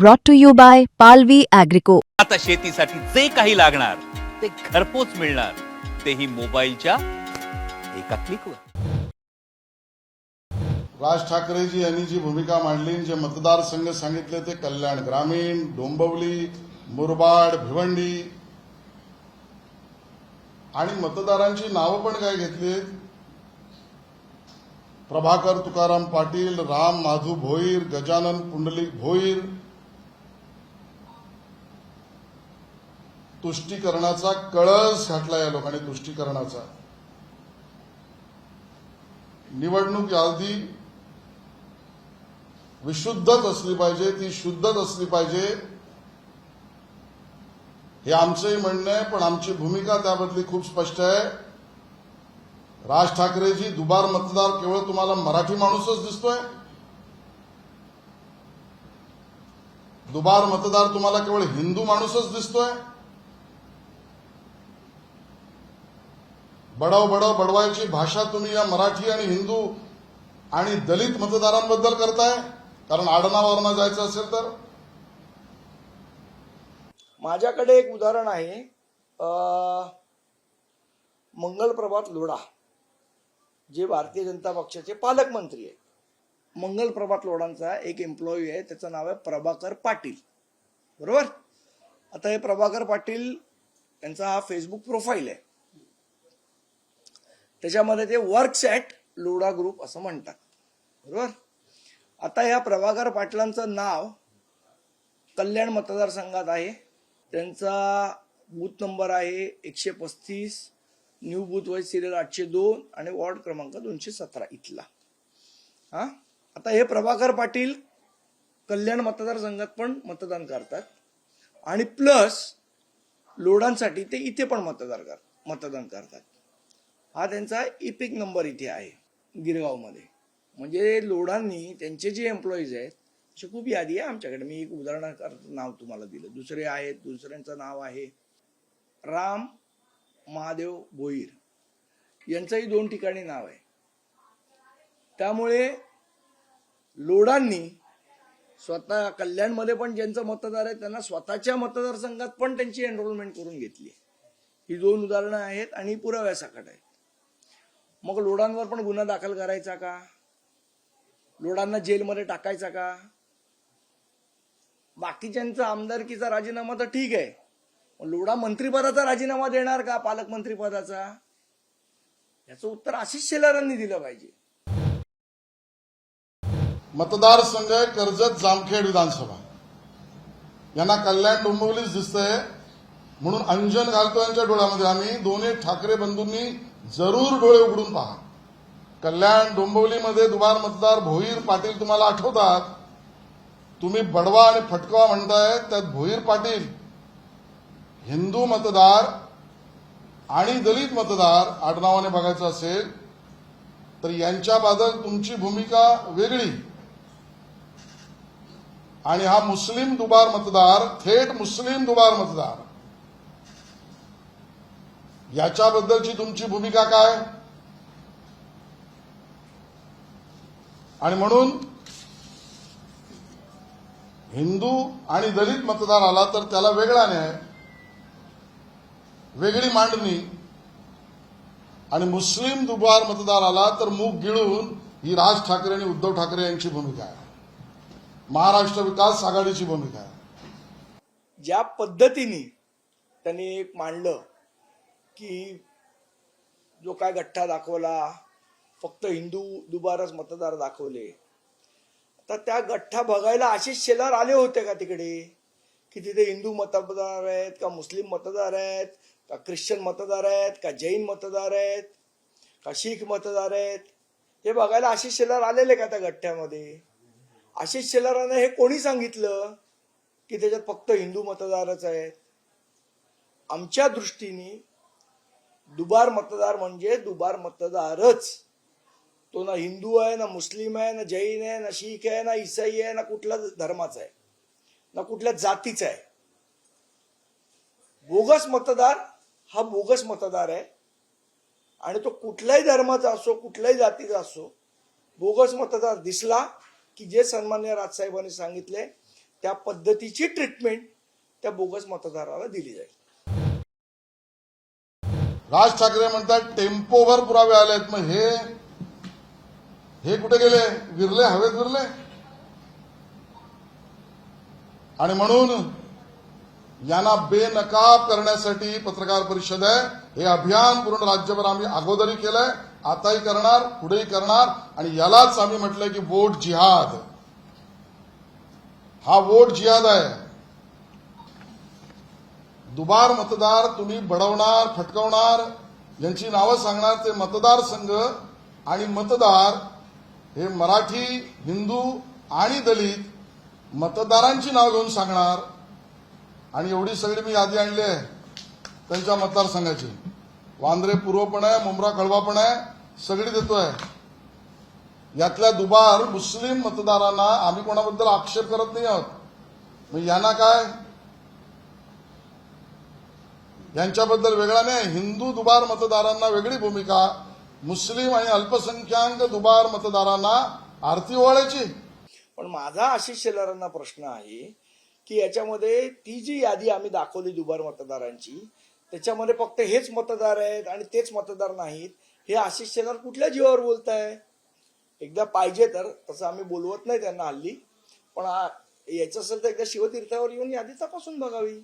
brought to you by Palvi Agrico. आता शेतीसाठी जे काही लागणार ते घरपोच मिळणार. तेही मोबाईलच्या एका क्लिकवर राज ठाकरेजी यांनी जी भूमिका मांडली जे मतदारसंघ सांगितले ते कल्याण ग्रामीण डोंबिवली मुरबाड भिवंडी. आणि मतदारांची नावं पण काय घेतली प्रभाकर तुकाराम पाटील राम माधू भोईर गजानन पुंडलिक भोईर. तुष्टीकरणाचा कळस घातला या लोकांनी तुष्टीकरणाचा. निवडणूक यादी विशुद्धच असली पाहिजे ती शुद्धच असली पाहिजे. हे आमचंही म्हणणं आहे पण आमची भूमिका त्याबद्दली खूप स्पष्ट आहे. राज ठाकरेजी दुबार मतदार केवळ तुम्हाला मराठी माणूसच दिसतोय. दुबार मतदार तुम्हाला केवळ हिंदू माणूसच दिसतोय. बडव बडव बडवायची भाषा तुम्ही या मराठी आणि हिंदू आणि दलित मतदारांबद्दल करताय? कारण आडनावावरनं जायचं असेल तर? माझ्याकडे एक उदाहरण आहे. मंगल मंगलप्रभात लोढा जे भारतीय जनता पक्षाचे पालकमंत्री आहेत. मंगलप्रभात लोढांचा एक एम्प्लॉई आहे. त्याचं नाव आहे प्रभाकर पाटील. बरोबर? आता हे प्रभाकर पाटील यांचा हा फेसबुक प्रोफाईल आहे. त्याच्यामध्ये ते वर्क्स ॲट लोडा ग्रुप असं म्हणतात. बरोबर? आता या प्रभाकर पाटलांचं नाव कल्याण मतदारसंघात आहे. त्यांचा बूथ नंबर आहे एकशे पस्तीस न्यू बूथ वाईज सिरियल आठशे दोन आणि वॉर्ड क्रमांक दोनशे सतरा इथला. हा? आता हे प्रभाकर पाटील कल्याण मतदारसंघात पण मतदान करतात. आणि प्लस लोडांसाठी ते इथे पण मतदार कर मतदान करतात. हा त्यांचा इपिक नंबर इथे आहे गिरगावमध्ये. म्हणजे लोढांनी त्यांचे जे एम्प्लॉईज आहेत अशी खूप यादी आहे आमच्याकडे. मी एक उदाहरणार्थ नाव तुम्हाला दिलं. दुसरे आहेत दुसऱ्यांचं नाव आहे राम महादेव भोईर यांचंही दोन ठिकाणी नाव आहे. त्यामुळे लोढांनी स्वतः कल्याणमध्ये पण ज्यांचं मतदार आहे त्यांना स्वतःच्या मतदारसंघात पण त्यांची एनरोलमेंट करून घेतली ही दोन उदाहरणं आहेत आणि पुराव्यासकट आहेत. मग लोडांवर पण गुन्हा दाखल करायचा का? लोडांना जेलमध्ये टाकायचा का? बाकीच्यांचा आमदारकीचा राजीनामा तर ठीक आहे. लोडा लोढा मंत्रिपदाचा राजीनामा देणार का पालकमंत्रीपदाचा? याचं उत्तर आशिष शेलारांनी दिलं पाहिजे. मतदारसंघ कर्जत जामखेड विधानसभा. यांना कल्याण डोंबिवलीच दिसतंय म्हणून अंजन घालतो यांच्या डोळ्यामध्ये आम्ही दोन्ही ठाकरे बंधूंनी जरूर डोळे उघडून पहा. कल्याण डोंबिवलीमध्ये दुबार मतदार भोईर पाटील तुम्हाला आठवतात? तुम्ही बडवा आणि फटकवा म्हणताय त्यात भोईर पाटील हिंदू मतदार आणि दलित मतदार आडनावाने बघायचं असेल तर यांच्याबद्दल तुमची भूमिका वेगळी. आणि हा मुस्लिम दुबार मतदार थेट मुस्लिम दुबार मतदार याच्याबद्दलची तुमची भूमिका काय? आणि म्हणून हिंदू आणि दलित मतदार आला तर त्याला वेगळा न्याय वेगळी मांडणी आणि मुस्लिम दुबार मतदार आला तर मूग गिळून ही राज ठाकरे आणि उद्धव ठाकरे यांची भूमिका आहे. महाराष्ट्र विकास आघाडीची भूमिका आहे. ज्या पद्धतीने त्यांनी एक मांडलं की जो काय गठ्ठा दाखवला फक्त हिंदू दुबारच मतदार दाखवले. तर त्या गठ्ठा बघायला आशिष शेलार आले होते का तिकडे? की तिथे हिंदू मतदार आहेत का मुस्लिम मतदार आहेत का ख्रिश्चन मतदार आहेत का जैन मतदार आहेत का शीख मतदार आहेत? हे बघायला आशिष शेलार आलेले का त्या गठ्ठ्यामध्ये? आशिष शेलारांना हे कोणी सांगितलं की त्याच्यात फक्त हिंदू मतदारच आहेत? आमच्या दृष्टीने दुबार मतदार म्हणजे दुबार मतदारच. तो ना हिंदू आहे ना मुस्लिम आहे ना जैन आहे ना शीख आहे ना ईसाई आहे ना कुठल्या धर्माचा आहे ना कुठल्या जातीचा आहे. बोगस मतदार हा बोगस मतदार आहे. आणि तो कुठल्याही धर्माचा असो कुठल्याही जातीचा असो बोगस मतदार दिसला की जे सन्मान्य राजसाहेबांनी सांगितले त्या पद्धतीची ट्रीटमेंट त्या बोगस मतदाराला दिली जाईल. राज ठाकरे म्हणतात टेम्पोवर पुरावे आलेत. मग हे हे कुठे गेले? विरले हवेत विरले? आणि म्हणून यांना बेनकाब करण्यासाठी पत्रकार परिषद आहे. हे अभियान पूर्ण राज्यभर आम्ही अगोदरही केलंय. आताही करणार पुढेही करणार. आणि यालाच आम्ही म्हटलंय की वोट जिहाद. हा वोट जिहाद आहे. दुबार मतदार तुम्ही बडवणार फटकवणार यांची नावं सांगणार ते मतदारसंघ आणि मतदार हे मराठी हिंदू आणि दलित मतदारांची नाव घेऊन सांगणार. आणि एवढी सगळी मी यादी आणली आहे त्यांच्या मतदारसंघाची वांद्रे पूर्व पण आहे मुंब्रा कळवा पण आहे सगळी देतोय. यातल्या दुबार मुस्लिम मतदारांना आम्ही कोणाबद्दल आक्षेप करत नाही आहोत. मग यांना काय? यांच्याबद्दल वेगळा नाही. हिंदू दुबार मतदारांना वेगळी भूमिका. मुस्लिम आणि अल्पसंख्याक दुबार मतदारांना आरती ओवाळायची. पण माझा आशिष शेलारांना प्रश्न आहे की याच्यामध्ये ती जी यादी आम्ही दाखवली दुबार मतदारांची त्याच्यामध्ये फक्त हेच मतदार आहेत आणि तेच मतदार नाहीत हे आशिष शेलार कुठल्या जीवावर बोलताय? एकदा पाहिजे तर तसं आम्ही बोलवत नाही त्यांना हल्ली. पण आ- तर एकदा शिवतीर्थावर येऊन यादी तपासून बघावी.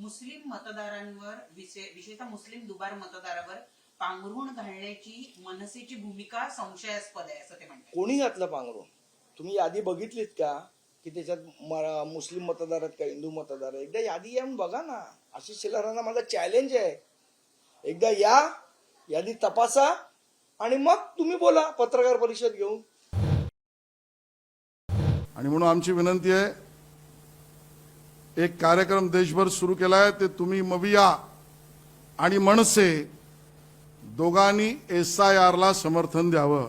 मुस्लिम मतदारांवर विशे- विशेषतः मुस्लिम दुबार मतदारावर पांघरुण घालण्याची मनसेची भूमिका संशयास्पद आहे असं ते म्हणतात. कोणी घातलं पांघरून तुम्ही यादी बघितलीत का? की त्याच्यात मुस्लिम मतदार आहेत का हिंदू मतदार आहेत? एकदा यादी येऊन बघा ना. आशिष शेलारांना माझा चॅलेंज आहे. एकदा या यादी तपासा आणि मग तुम्ही बोला पत्रकार परिषद घेऊन. आणि म्हणून आमची विनंती आहे एक कार्यक्रम देशभर सुरू केलाय ते तुम्ही मविया आणि मनसे दोघांनी एस आय आरला समर्थन द्यावं.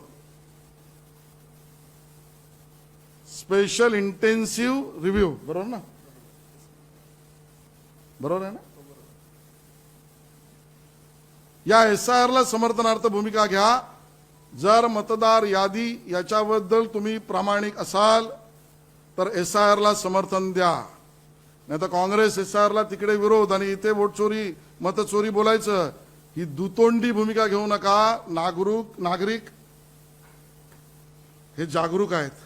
स्पेशल इंटेन्सिव्ह रिव्ह्यू बरोबर ना? बरोबर आहे ना? या एस आय आरला समर्थनार्थ भूमिका घ्या. जर मतदार यादी याच्याबद्दल तुम्ही प्रामाणिक असाल तर एस आय आरला समर्थन द्या. नाही तर काँग्रेस एस आर आरला तिकडे विरोध आणि इथे वोट चोरी मतचोरी बोलायचं ही दुतोंडी भूमिका घेऊ नका. नागरूक नागरिक हे जागरूक आहेत.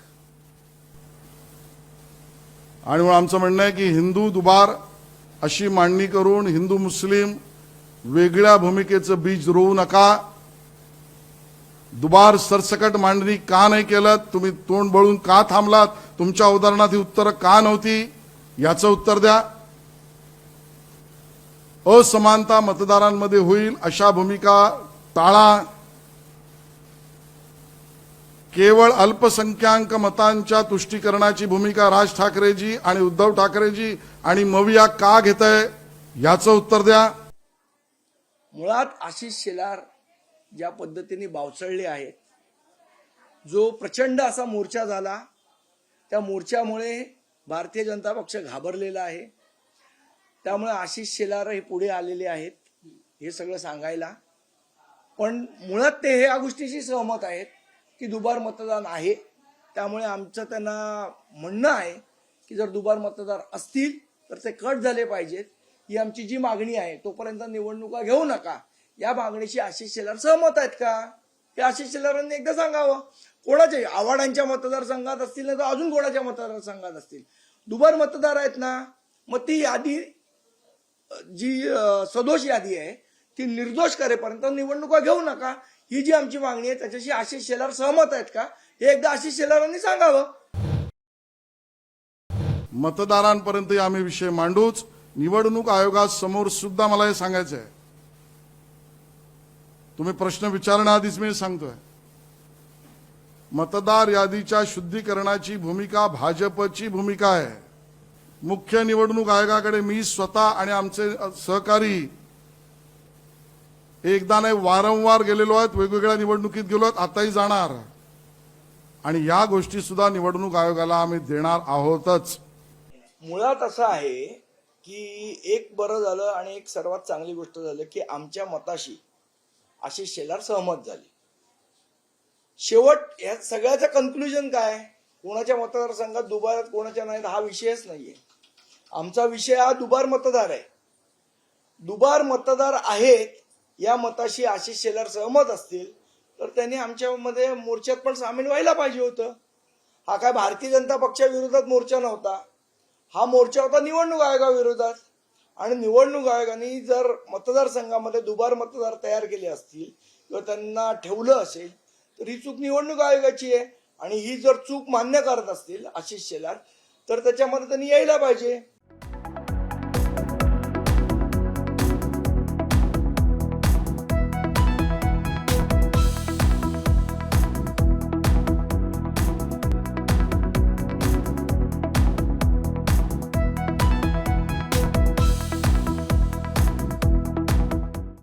आणि आमचं म्हणणं आहे की हिंदू दुबार अशी मांडणी करून हिंदू मुस्लिम वेगळ्या भूमिकेचं बीज रोवू नका. दुबार सरसकट मांडणी का नाही केलं? तुम्ही तोंड बळून का थांबलात? तुमच्या उदाहरणात ही उत्तरं का नव्हती? याचं उत्तर द्या. असमानता मतदारांमध्ये होईल अशा भूमिका टाळा. केवळ अल्पसंख्याक मतांच्या तुष्टीकरणाची भूमिका राज ठाकरेजी आणि उद्धव ठाकरेजी आणि मविया का घेत आहे याचं उत्तर द्या. मुळात आशिष शेलार ज्या पद्धतीने बावचळले आहेत जो प्रचंड असा मोर्चा झाला त्या मोर्चामुळे भारतीय जनता पक्ष घाबरलेला आहे. त्यामुळे आशिष शेलार हे पुढे आलेले आहेत हे सगळं सांगायला. पण मुळात ते या गोष्टीशी सहमत आहेत की दुबार मतदान आहे. त्यामुळे आमचं त्यांना म्हणणं आहे की जर दुबार मतदार असतील तर ते कट झाले पाहिजेत. ही आमची जी मागणी आहे तोपर्यंत निवडणुका घेऊ नका. या मागणीशी आशिष शेलार सहमत आहेत का? हे आशिष शेलारांनी एकदा सांगावं. कोणाचे आव्हाडांच्या मतदारसंघात असतील ना तर अजून कोणाच्या मतदारसंघात असतील? दुबार मतदार आहेत ना? मग ती यादी जी सदोष यादी आहे ती निर्दोष करेपर्यंत निवडणुका घेऊ नका. ही जी आमची मागणी आहे त्याच्याशी आशिष शेलार सहमत आहेत का? हे एकदा आशिष शेलारांनी सांगावं. मतदारांपर्यंत आम्ही विषय मांडूच निवडणूक आयोगासमोर सुद्धा मला हे सांगायचं आहे तुम्ही प्रश्न विचारण्याआधीच मी सांगतोय. मतदार यादीच्या शुद्धीकरणाची भूमिका भाजपची भूमिका आहे. मुख्य निवडणूक आयोगाकडे मी स्वतः आणि आमचे सहकारी एकदा नाही वारंवार गेलेलो आहेत वेगवेगळ्या निवडणुकीत गेलो आहेत आताही जाणार. आणि या गोष्टी सुद्धा निवडणूक आयोगाला आम्ही देणार आहोतच. मुळात असं आहे की एक बरं झालं आणि एक सर्वात चांगली गोष्ट झालं की आमच्या मताशी अशी शेलार सहमत झाली. शेवट या सगळ्याचं कन्क्लुजन काय? कोणाच्या मतदारसंघात दुबार कोणाच्या नाही हा विषयच नाहीये. आमचा विषय हा दुबार मतदार आहे. दुबार मतदार आहेत या मताशी आशिष शेलार सहमत असतील तर त्यांनी आमच्यामध्ये मोर्चात पण सामील व्हायला पाहिजे होतं. हा काय भारतीय जनता पक्षाविरोधात मोर्चा नव्हता. हा मोर्चा होता निवडणूक आयोगाविरोधात. आणि निवडणूक आयोगाने जर मतदारसंघामध्ये दुबार मतदार तयार केले असतील किंवा त्यांना ठेवलं असेल तर ही चूक निवडणूक आयोगाची आहे. आणि ही जर चूक मान्य करत असतील आशिष शेलार तर त्याच्यामध्ये त्यांनी यायला पाहिजे.